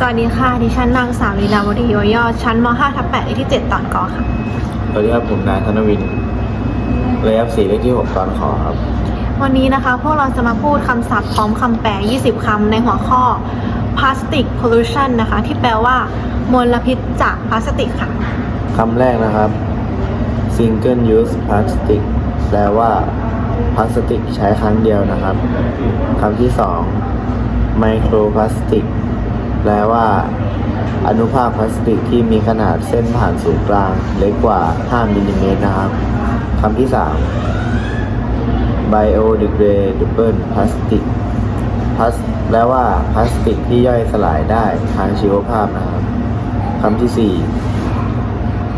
สวัสดีค่ะ ดิฉันนางสาวลีลาวดีโยยอดชั้นม 5 ทับ8เลขที่ 7 ตอนกอค่ะ สวัสดีครับผมนายธนวินระยะสี่เลขที่หกตอนขอครับ วันนี้นะคะ พวกเราจะมาพูดคำศัพท์พร้อมคำแปล 20 คำในหัวข้อ plastic pollution นะคะ ที่แปลว่ามลพิษจากพลาสติกค่ะ คำแรกนะครับ single use plastic แปลว่าพลาสติกใช้ครั้งเดียวนะครับ คำที่สอง microplastic แปลว่า อนุภาคพลาสติกที่มีขนาดเส้นผ่านศูนย์กลางเล็กกว่า 5มิลลิเมตรนะครับคำที่สาม biodegradable plastic พลาสแปลว่าพลาสติกที่ย่อยสลายได้ทางชีวภาพนะครับคำที่สี่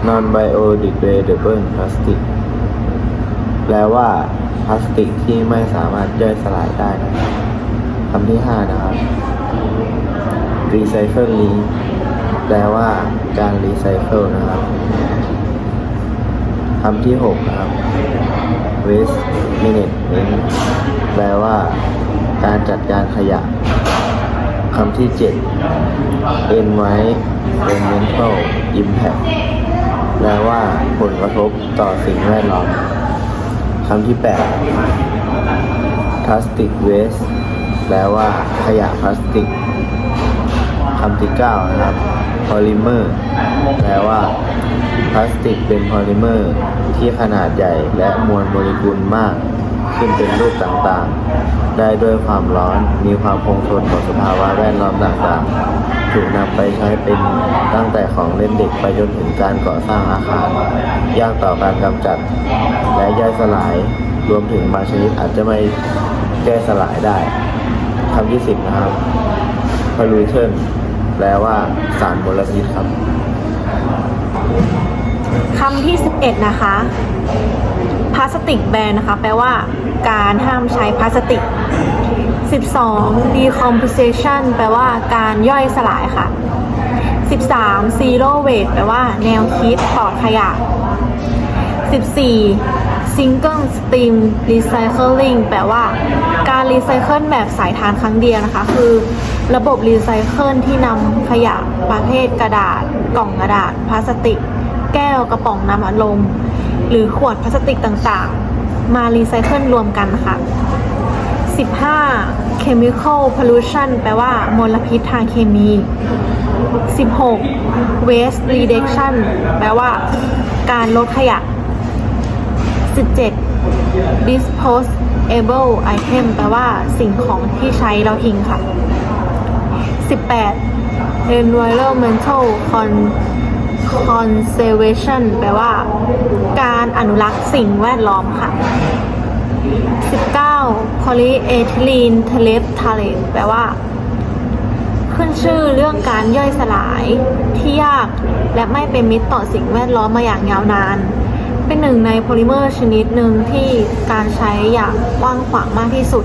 non biodegradable plastic แปลว่าพลาสติกที่ไม่สามารถย่อยสลายได้นะครับคำที่ห้านะครับ recycling แปลว่าการรีไซเคิลนะครับคำที่หกนะครับ waste management แปลว่า การจัดการขยะคำที่เจ็ด environmental impact แปลว่าผลกระทบต่อสิ่งแวดล้อมคำที่แปด plastic waste แปลว่าขยะพลาสติก คำที่เก้านะครับ polymer แปลว่าพลาสติกเป็นพอลิเมอร์ที่ขนาดใหญ่และมวลโมเลกุลมาก ขึ้นเป็นรูปต่างๆ ได้ด้วยความร้อนมีความคงทนต่อสภาวะแวดล้อมต่างๆ ถูกนำไปใช้เป็นตั้งแต่ของเล่นเด็กไปจนถึงการก่อสร้างอาคารยากต่อการกำจัด และย่อยสลายรวมถึงบางชนิดอาจจะไม่แก้สลายได้คำที่สิบนะครับ pollution แปลว่าสารมลพิษครับคำที่ 11 นะคะพลาสติกแบนนะคะ แปลว่า การห้ามใช้พลาสติก 12 decomposition แปลว่า การย่อยสลายค่ะ 13 zero waste แปลว่า แนวคิดปลอดขยะ 14 single stream recycling แปลว่า รีไซเคิลแบบสายทานครั้งเดียวนะคะ คือระบบรีไซเคิลที่นำขยะประเภทกระดาษ กล่องกระดาษ พลาสติก แก้วกระป๋องน้ำอัดลม หรือขวดพลาสติกต่างๆ มารีไซเคิลรวมกันค่ะ 15 chemical pollution แปลว่ามลพิษทางเคมี 16 waste reduction แปลว่า การลดขยะ 17 able item แปลว่าสิ่งของที่ใช้เราทิ้งค่ะ 18 environmental con- conservation แปลว่า การอนุรักษ์สิ่งแวดล้อมค่ะ 19 polyethylene terephthalate แปลว่า ขึ้นชื่อเรื่องการย่อยสลายที่ยาก และไม่เป็นมิตรต่อสิ่งแวดล้อมมาอย่างยาวนาน เป็นหนึ่งในโพลิเมอร์ชนิดหนึ่งที่การใช้อย่างกว้างขวางมากที่สุด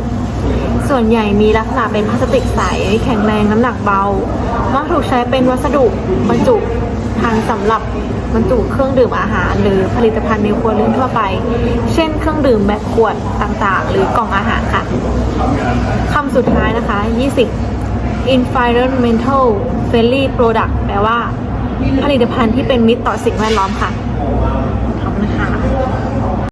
ส่วนใหญ่มีลักษณะเป็นพลาสติกใส แข็งแรงน้ำหนักเบา มักถูกใช้เป็นวัสดุบรรจุทางสำหรับบรรจุเครื่องดื่มอาหาร หรือผลิตภัณฑ์ในครัวเรือนทั่วไป เช่น เครื่องดื่มแบบขวดต่างๆ หรือกล่องอาหารค่ะคำสุดท้ายนะคะ 20 environmental friendly product แปลว่า ผลิตภัณฑ์ที่เป็นมิตรต่อสิ่งแวดล้อมค่ะ